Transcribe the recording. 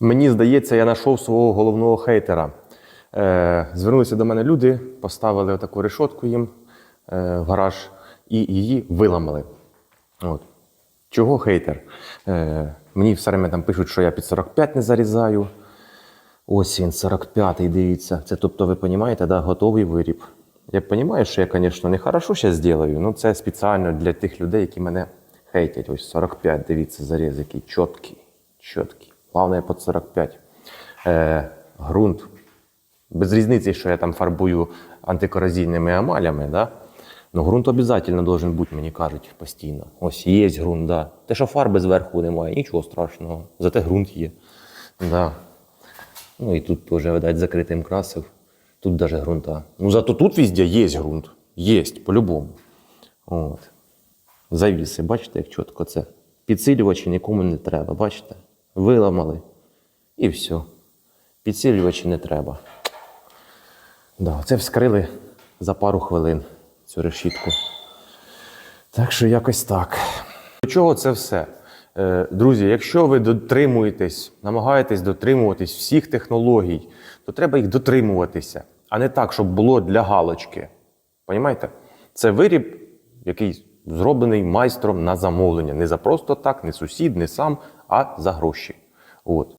Мені здається, я знайшов свого головного хейтера. Е, звернулися до мене люди, поставили таку решотку їм е, в гараж і її виламали. От. Чого хейтер? Е, мені все время там пишуть, що я під 45 не зарізаю. Ось він, 45-й, дивіться. Це тобто, ви розумієте, да, готовий виріб. Я розумію, що я, звісно, не хорошо зараз зроблю, але це спеціально для тих людей, які мене хейтять. Ось 45, дивіться, заріз, який чіткий, чіткий. Головне під 45. Е, ґрунт. Без різниці, що я там фарбую антикорозійними амалями, да? Ну, ґрунт обов'язково должен бути, мені кажуть, постійно. Ось є ґрунт, да. Те, що фарби зверху немає, нічого страшного. Зате ґрунт є. Да. Ну і тут теж, видать, закритим красив. Тут навіть ґрунта. Ну зато тут везде є ґрунт. Є, по-любому. От. Завіси, бачите, як чітко це. Підсилювачі нікому не треба, бачите? Виламали. І все. Підсилювачі не треба. Да, це вскрили за пару хвилин цю решітку. Так що якось так. До чого це все? Е, Друзі, якщо ви дотримуєтесь, намагаєтесь дотримуватись всіх технологій, то треба їх дотримуватися, а не так, щоб було для галочки. Понімаєте? Це виріб, який зроблений майстром на замовлення. Не за просто так, не сусід, не сам, а за гроші. От.